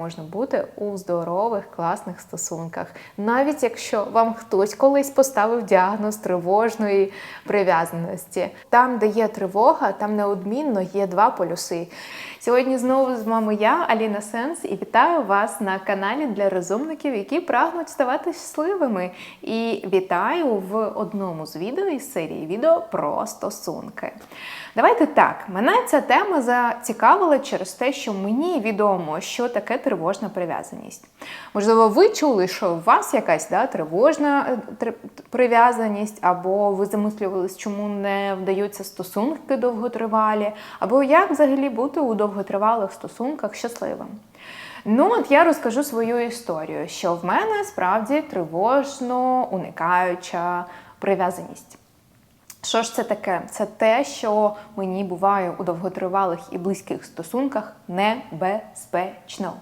Можна бути у здорових, класних стосунках, навіть якщо вам хтось колись поставив діагноз тривожної прив'язаності. Там, де є тривога, там неодмінно є два полюси. Сьогодні знову з вами я, Аліна Сенс, і вітаю вас на каналі для розумників, які прагнуть ставати щасливими. І вітаю в одному з відео із серії відео про стосунки. Давайте так, мене ця тема зацікавила через те, що мені відомо, що таке тривожна прив'язаність. Можливо, ви чули, що у вас якась да, тривожна е, прив'язаність, або ви замислювались, чому не вдаються стосунки довготривалі, або як взагалі бути у довготривалих стосунках щасливим. Ну, от я розкажу свою історію, що в мене справді тривожно уникаюча прив'язаність. Що ж це таке? Це те, що мені буває у довготривалих і близьких стосунках небезпечно.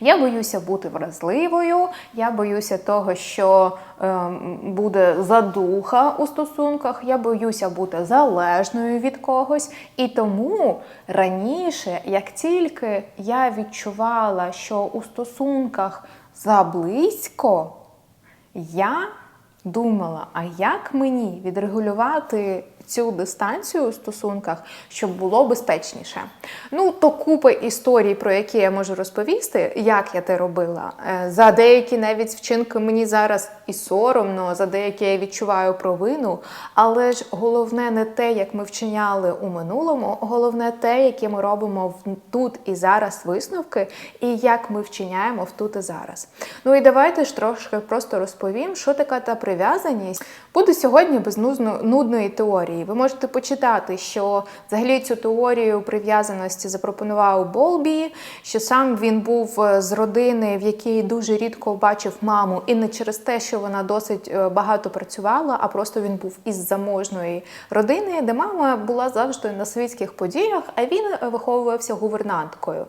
Я боюся бути вразливою, я боюся того, що ем, буде задуха у стосунках, я боюся бути залежною від когось. І тому раніше, як тільки я відчувала, що у стосунках заблизько, я думала, а як мені відрегулювати цю дистанцію у стосунках, щоб було безпечніше? Ну, то купа історій, про які я можу розповісти, як я те робила. Е, За деякі навіть вчинки мені зараз і соромно, за деякі я відчуваю провину. Але ж головне не те, як ми вчиняли у минулому, головне те, які ми робимо тут і зараз висновки, і як ми вчиняємо в тут і зараз. Ну і давайте ж трошки просто розповім, що така та прив'язаність. Буду сьогодні без нудної теорії. Ви можете почитати, що взагалі цю теорію прив'язаності запропонував Болбі, що сам він був е, з родини, в якій дуже рідко бачив маму, і не через те, що вона досить е, багато працювала, а просто він був із заможної родини, де мама була завжди на світських подіях, а він е, виховувався гувернанткою.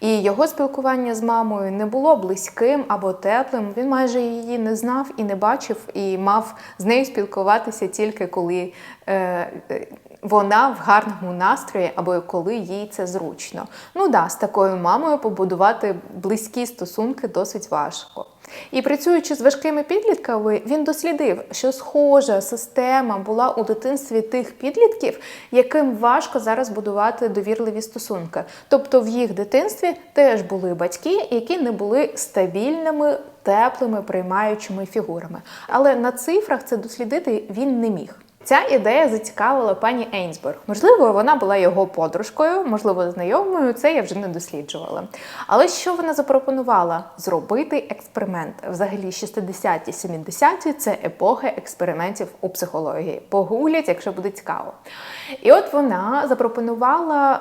І його спілкування з мамою не було близьким або теплим. Він майже її не знав і не бачив, і мав з нею спілкуватися тільки коли вона в гарному настрої або коли їй це зручно. Ну да, з такою мамою побудувати близькі стосунки досить важко. І працюючи з важкими підлітками, він дослідив, що схожа система була у дитинстві тих підлітків, яким важко зараз будувати довірливі стосунки. Тобто в їх дитинстві теж були батьки, які не були стабільними, теплими, приймаючими фігурами. Але на цифрах це дослідити він не міг. Ця ідея зацікавила пані Ейнсберг. Можливо, вона була його подружкою, можливо, знайомою. Це я вже не досліджувала. Але що вона запропонувала? Зробити експеримент. Взагалі, 60-ті, 70-ті – це епоха експериментів у психології. Погуглять, якщо буде цікаво. І от вона запропонувала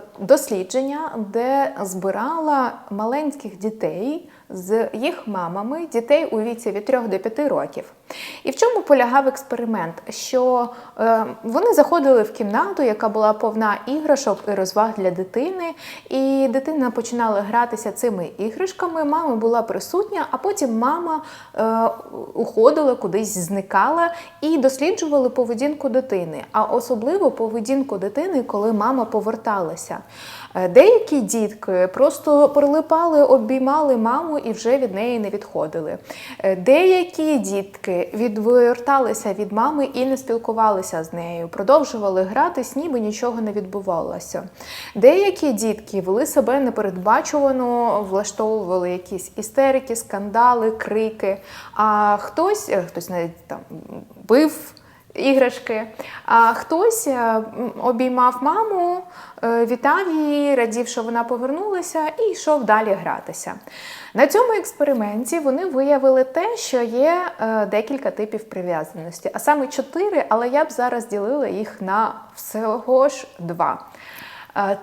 е, дослідження, де збирала маленьких дітей з їх мамами, дітей у віці від 3 до 5 років. І в чому полягав експеримент? Що е, вони заходили в кімнату, яка була повна іграшок і розваг для дитини, і дитина починала гратися цими іграшками. Мама була присутня, а потім мама е, уходила кудись, зникала і досліджували поведінку дитини, а особливо поведінку дитини, коли мама поверталася. Е, Деякі дітки просто прилипали, обіймали маму і вже від неї не відходили. Е, Деякі дітки відверталися від мами і не спілкувалися з нею, продовжували гратись, ніби нічого не відбувалося. Деякі дітки вели себе непередбачувано, влаштовували якісь істерики, скандали, крики. А хтось, е, хтось навіть там бив іграшки. А хтось е, обіймав маму, е, вітав її, радів, що вона повернулася, і йшов далі гратися. На цьому експерименті вони виявили те, що є е, декілька типів прив'язаності, а саме чотири, але я б зараз ділила їх на всього ж два.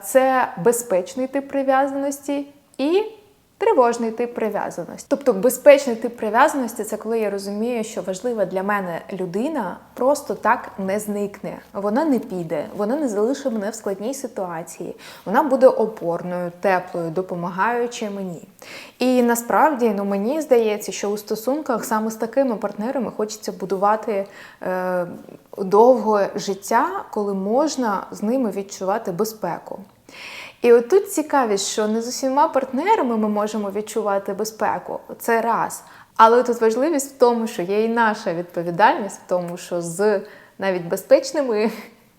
Це безпечний тип прив'язаності і Тривожний тип прив'язаності. Тобто безпечний тип прив'язаності це коли я розумію, що важлива для мене людина просто так не зникне. Вона не піде, вона не залишить мене в складній ситуації. Вона буде опорною, теплою, допомагаючи мені. І насправді ну, мені здається, що у стосунках саме з такими партнерами хочеться будувати е, довге життя, коли можна з ними відчувати безпеку. І отут цікавість, що не з усіма партнерами ми можемо відчувати безпеку. Це раз. Але тут важливість в тому, що є і наша відповідальність в тому, що з навіть безпечними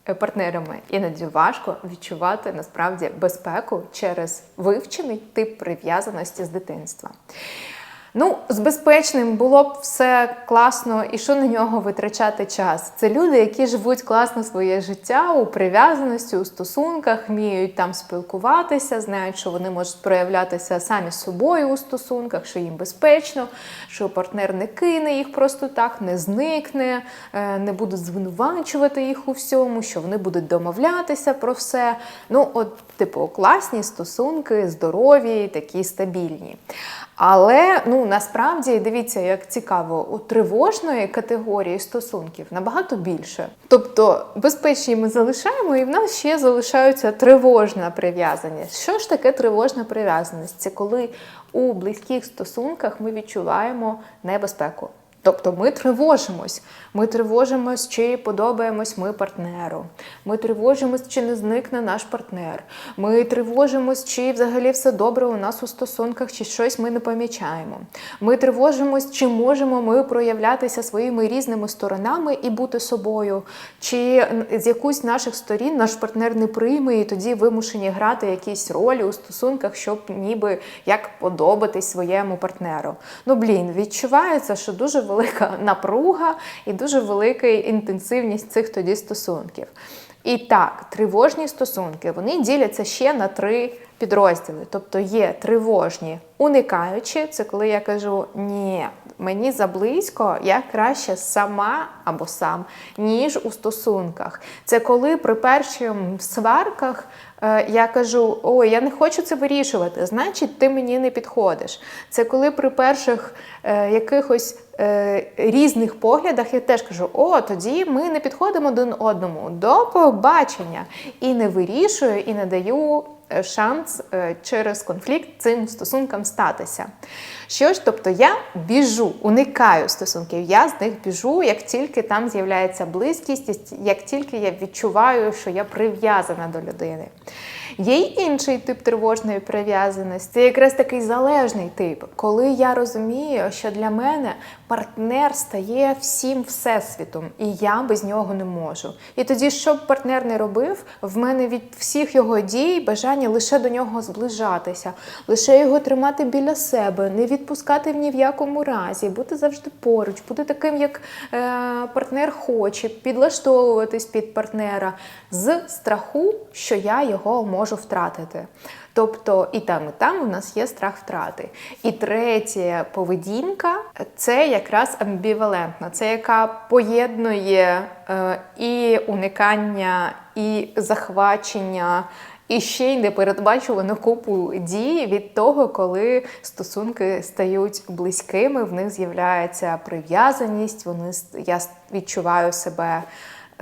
партнерами іноді важко відчувати насправді безпеку через вивчений тип прив'язаності з дитинства. Ну, з безпечним було б все класно, і що на нього витрачати час. Це люди, які живуть класно своє життя у прив'язаності, у стосунках, вміють там спілкуватися, знають, що вони можуть проявлятися самі з собою у стосунках, що їм безпечно, що партнер не кине їх просто так, не зникне, е, не буде звинувачувати їх у всьому, що вони будуть домовлятися про все. Ну, от, типу, класні стосунки, здорові, такі стабільні. Але ну насправді дивіться, як цікаво, у тривожної категорії стосунків набагато більше. Тобто безпечні ми залишаємо, і в нас ще залишаються тривожна прив'язаність. Що ж таке тривожна прив'язаність? Це коли у близьких стосунках ми відчуваємо небезпеку. Тобто ми тривожимось. Ми тривожимось, чи подобаємось ми партнеру. Ми тривожимось, чи не зникне наш партнер. Ми тривожимось, чи взагалі все добре у нас у стосунках, чи щось ми не помічаємо. Ми тривожимось, чи можемо ми проявлятися своїми різними сторонами і бути собою, чи з якусь наших сторін наш партнер не прийме, і тоді вимушені грати якісь ролі у стосунках, щоб ніби як подобатись своєму партнеру. Ну блін, відчувається, що дуже велика напруга і дуже велика інтенсивність цих тоді стосунків. І так, тривожні стосунки вони діляться ще на три підрозділи. Тобто є тривожні, уникаючі, це коли я кажу ні, мені заблизько, я краще сама або сам, ніж у стосунках. Це коли при перших сварках я кажу: ой, я не хочу це вирішувати, значить, ти мені не підходиш. Це коли при перших е, якихось е, різних поглядах я теж кажу: о, тоді ми не підходимо один одному до побачення і не вирішую, і не даю. Е, шанс е, через конфлікт цим стосункам статися. Що ж, тобто я біжу, уникаю стосунків, я з них біжу, як тільки там з'являється близькість, як тільки я відчуваю, що я прив'язана до людини. Є й інший тип тривожної прив'язаності, це якраз такий залежний тип, коли я розумію, що для мене партнер стає всім всесвітом, і я без нього не можу. І тоді, що б партнер не робив, в мене від всіх його дій бажання лише до нього зближатися, лише його тримати біля себе, не відпускати в ні в якому разі, бути завжди поруч, бути таким, як е, партнер хоче, підлаштовуватись під партнера з страху, що я його можу втратити. Тобто і там, і там у нас є страх втрати. І третя поведінка це якраз амбівалентна, це яка поєднує е, і уникання, і захвачення. І ще й непередбачувану купу дій від того, коли стосунки стають близькими, в них з'являється прив'язаність, вони я відчуваю себе.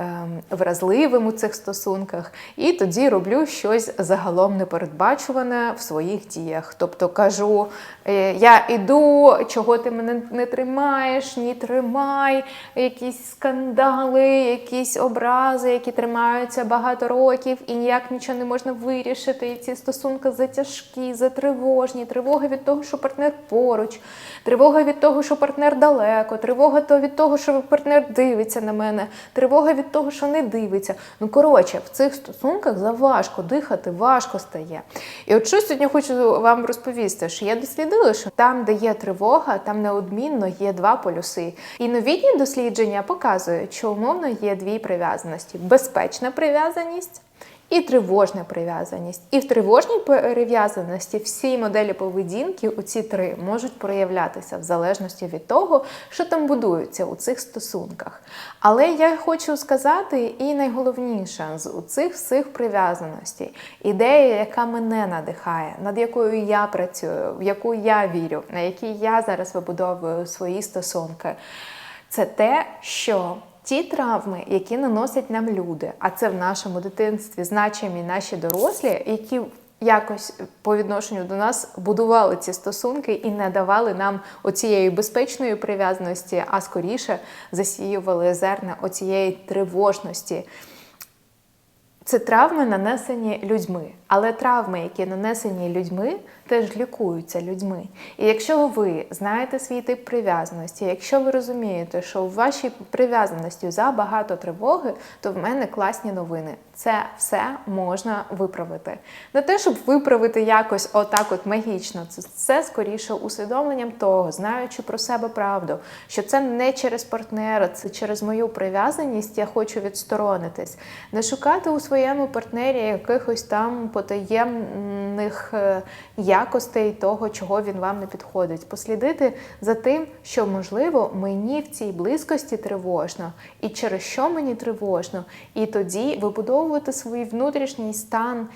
Ем, вразливим у цих стосунках, і тоді роблю щось загалом непередбачуване в своїх діях. Тобто кажу: «Е, я іду, чого ти мене не тримаєш, ні тримай, якісь скандали, якісь образи, які тримаються багато років, і ніяк нічого не можна вирішити. І ці стосунки затяжкі, затривожні, тривога від того, що партнер поруч, тривога від того, що партнер далеко, тривога від того, що партнер дивиться на мене, тривога від того, що не дивиться. Ну, коротше, в цих стосунках заважко дихати, важко стає. І от що сьогодні хочу вам розповісти, що я дослідила, що там, де є тривога, там неодмінно є два полюси. І новітні дослідження показують, що умовно є дві прив'язаності: безпечна прив'язаність і тривожна прив'язаність. І в тривожній прив'язаності всі моделі поведінки, оці три, можуть проявлятися в залежності від того, що там будується у цих стосунках. Але я хочу сказати, і найголовніше з цих всіх прив'язаностей, ідея, яка мене надихає, над якою я працюю, в яку я вірю, на якій я зараз вибудовую свої стосунки, це те, що Ті травми, які наносять нам люди, а це в нашому дитинстві значимі наші дорослі, які якось по відношенню до нас будували ці стосунки і не давали нам оцієї безпечної прив'язаності, а скоріше засіювали зерна оцієї тривожності. Це травми нанесені людьми. Але травми, які нанесені людьми, теж лікуються людьми. І якщо ви знаєте свій тип прив'язаності, якщо ви розумієте, що в вашій прив'язаності забагато тривоги, то в мене класні новини. Це все можна виправити. Не те, щоб виправити якось отак, от магічно. Це, це скоріше усвідомленням того, знаючи про себе правду, що це не через партнера, це через мою прив'язаність. Я хочу відсторонитись. Не шукати у своєму партнері якихось там потаємних е, якостей того, чого він вам не підходить. Послідити за тим, що можливо мені в цій близькості тривожно, і через що мені тривожно, і тоді вибудовувати свій внутрішній стан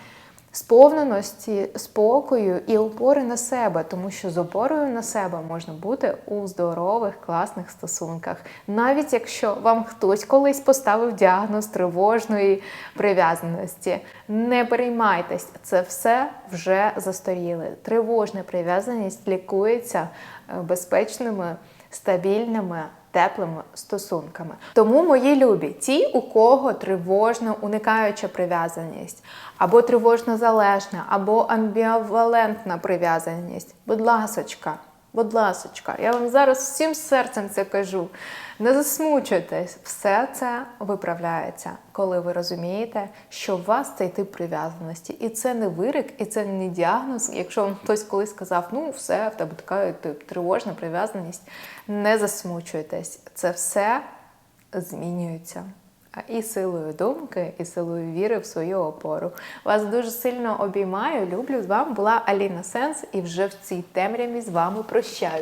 сповненості, спокою і опори на себе, тому що з опорою на себе можна бути у здорових, класних стосунках, навіть якщо вам хтось колись поставив діагноз тривожної прив'язаності. Не переймайтесь, це все вже застаріле. Тривожна прив'язаність лікується е, безпечними, стабільними теплими стосунками. Тому, мої любі, ті, у кого тривожно уникаюча прив'язаність, або тривожно залежна, або амбівалентна прив'язаність, будь ласочка. Будь ласочка, я вам зараз всім серцем це кажу. Не засмучуйтесь, все це виправляється, коли ви розумієте, що у вас цей тип прив'язаності. І це не вирик, і це не діагноз. Якщо вам хтось колись сказав, ну все, в тебе така тип, тривожна прив'язаність, не засмучуйтесь. Це все змінюється. І силою думки, і силою віри в свою опору. Вас дуже сильно обіймаю, люблю. З вами була Аліна Сенс, і вже в цій темряві з вами прощаюсь.